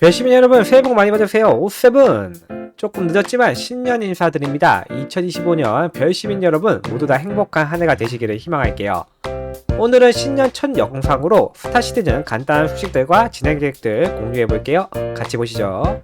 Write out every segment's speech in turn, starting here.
별시민 여러분 새해 복 많이 받으세요. 오세븐. 조금 늦었지만 신년 인사드립니다. 2025년 별시민 여러분 모두 다 행복한 한 해가 되시기를 희망할게요. 오늘은 신년 첫 영상으로 스타시티즌 간단한 소식들과 진행 계획들 공유해 볼게요. 같이 보시죠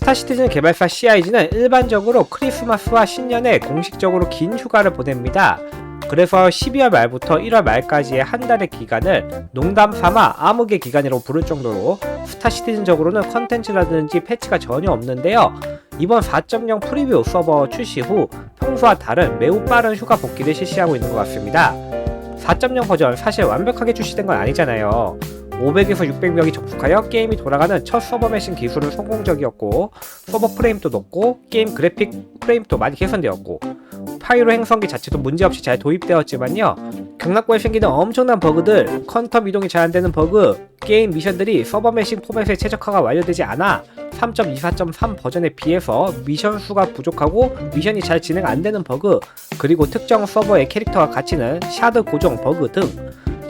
스타시티즌 개발사 CIG는 일반적으로 크리스마스와 신년에 공식적으로 긴 휴가를 보냅니다. 그래서 12월 말부터 1월 말까지의 한 달의 기간을 농담 삼아 암흑의 기간이라고 부를 정도로 스타시티즌적으로는 컨텐츠라든지 패치가 전혀 없는데요. 이번 4.0 프리뷰 서버 출시 후 평소와 다른 매우 빠른 휴가 복귀를 실시하고 있는 것 같습니다. 4.0 버전 사실 완벽하게 출시된 건 아니잖아요. 500에서 600명이 접속하여 게임이 돌아가는 첫 서버 매싱 기술은 성공적이었고 서버 프레임도 높고 게임 그래픽 프레임도 많이 개선되었고 파이로 행성기 자체도 문제없이 잘 도입되었지만요. 경락고에 생기는 엄청난 버그들 컨텀 이동이 잘 안되는 버그 게임 미션들이 서버 매싱 포맷에 최적화가 완료되지 않아 3.24.3 버전에 비해서 미션 수가 부족하고 미션이 잘 진행 안되는 버그 그리고 특정 서버의 캐릭터가 갇히는 샤드 고정 버그 등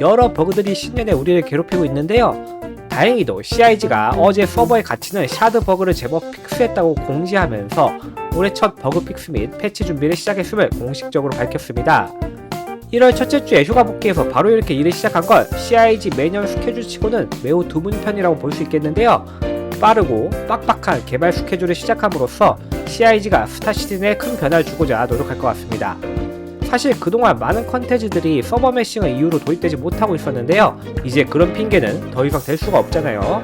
여러 버그들이 신년에 우리를 괴롭히고 있는데요. 다행히도 CIG가 어제 서버에 갇히는 샤드 버그를 제법 픽스했다고 공지하면서 올해 첫 버그 픽스 및 패치 준비를 시작했음을 공식적으로 밝혔습니다. 1월 첫째 주에 휴가 복귀해서 바로 이렇게 일을 시작한 건 CIG 매년 스케줄 치고는 매우 드문 편이라고 볼 수 있겠는데요. 빠르고 빡빡한 개발 스케줄을 시작함으로써 CIG가 스타시즌에 큰 변화를 주고자 노력할 것 같습니다. 사실 그동안 많은 컨텐츠들이 서버 매싱을 이유로 도입되지 못하고 있었는데요. 이제 그런 핑계는 더 이상 될 수가 없잖아요.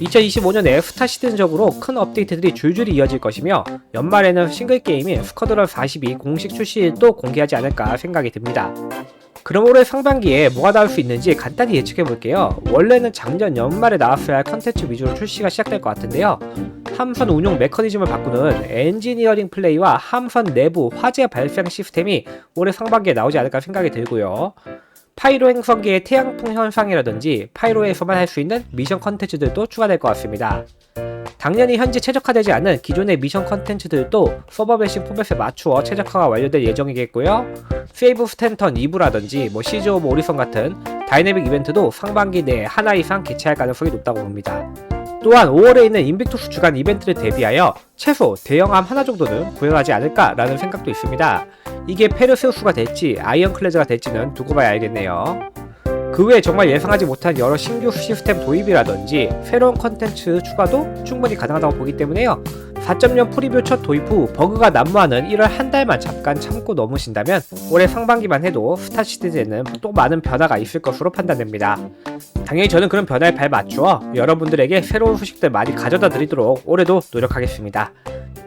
2025년에 스타 시즌적으로 큰 업데이트들이 줄줄이 이어질 것이며 연말에는 싱글 게임인 스쿼드런 42 공식 출시도 공개하지 않을까 생각이 듭니다. 그럼 올해 상반기에 뭐가 나올 수 있는지 간단히 예측해 볼게요. 원래는 작년 연말에 나왔어야 할 컨텐츠 위주로 출시가 시작될 것 같은데요. 함선 운용 메커니즘을 바꾸는 엔지니어링 플레이와 함선 내부 화재 발생 시스템이 올해 상반기에 나오지 않을까 생각이 들고요. 파이로 행성기의 태양풍 현상이라든지 파이로에서만 할 수 있는 미션 컨텐츠들도 추가될 것 같습니다. 당연히 현재 최적화되지 않은 기존의 미션 컨텐츠들도 서버 배싱 포맷에 맞추어 최적화가 완료될 예정이겠고요. 세이브 스탠턴 2부라든지 뭐 시즈 오브 오리선 같은 다이내믹 이벤트도 상반기 내에 하나 이상 개최할 가능성이 높다고 봅니다. 또한 5월에 있는 인빅투스 주간 이벤트를 대비하여 최소 대형함 하나 정도는 구현하지 않을까라는 생각도 있습니다. 이게 페르세우스가 될지 아이언클레즈가 될지는 두고 봐야 알겠네요. 그 외에 정말 예상하지 못한 여러 신규 시스템 도입이라든지 새로운 컨텐츠 추가도 충분히 가능하다고 보기 때문에요. 4.0 프리뷰 첫 도입 후 버그가 난무하는 1월 한 달만 잠깐 참고 넘으신다면 올해 상반기만 해도 스타 시즌에는 또 많은 변화가 있을 것으로 판단됩니다. 당연히 저는 그런 변화에 발 맞추어 여러분들에게 새로운 소식들 많이 가져다 드리도록 올해도 노력하겠습니다.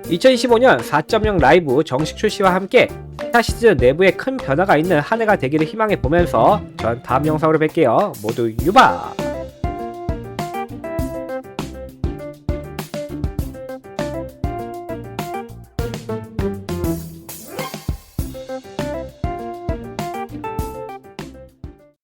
2025년 4.0 라이브 정식 출시와 함께 스타 시즌 내부에 큰 변화가 있는 한 해가 되기를 희망해 보면서 전 다음 영상으로 뵐게요. 모두 유바!